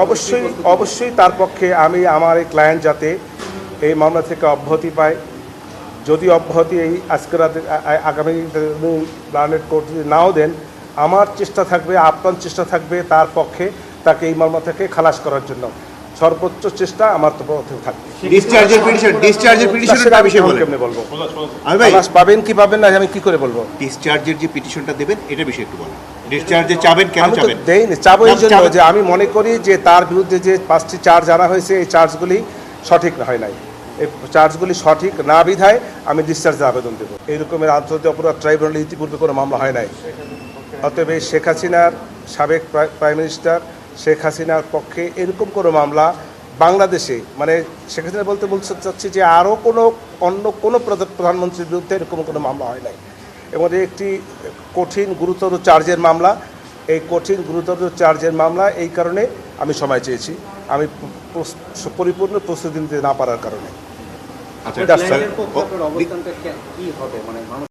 অবশ্যই অবশ্যই তার পক্ষে আমি আমার এই ক্লায়েন্ট যাতে এই মামলা থেকে অব্যাহতি পায়। যদি অব্যাহতি এই আজকে রাতে আগামী প্ল্যানেট কোর্ট নাও দেন, আমার চেষ্টা থাকবে, আপ্রাণ চেষ্টা থাকবে তার পক্ষে তাকে এই মামলা থেকে খালাস করার জন্য। সর্বোচ্চ চেষ্টা আমার তো পক্ষে থাকবে। ডিসচার্জের পিটিশন ডিসচার্জের পিটিশনের আমি বিষয়ে বলেন। কেমনে বলব? আমি ভাই পাবেন কি পাবেন না আমি কি করে বলব? ডিসচার্জের যে পিটিশনটা দেবেন এটা বিষয়ে একটু বলেন। ডিসচার্জে চাবেন কেন আমি তো চাবেন? দেইনি চাবো এই জন্য যে আমি মনে করি যে তার বিরুদ্ধে যে পাঁচটি চার্জ আনা হয়েছে এই চার্জগুলি সঠিক হয় নাই। এই চার্জগুলি সঠিক না বিধায় আমি ডিসচার্জের আবেদন দেবো। এই রকমের আন্তর্জাতিক অপরাধ ট্রাইব্যুনালে ইতিপূর্বে কোনো মামলা হয় নাই। অতএব এই শেখ হাসিনার সাবেক প্রাইম মিনিস্টার শেখ হাসিনার পক্ষে এরকম কোনো মামলা বাংলাদেশে মানে শেখ হাসিনা বলতে বলতে চাচ্ছি যে আরও কোনো অন্য কোনো প্রধা- প্রধানমন্ত্রীর বিরুদ্ধে এরকম কোনো মামলা হয় নাই। এবং একটি কঠিন গুরুতর চার্জের মামলা। এই কঠিন গুরুতর চার্জের মামলা এই কারণে আমি সময় চেয়েছি। আমি পরিপূর্ণ প্রস্তুতি নিতে না পারার কারণে।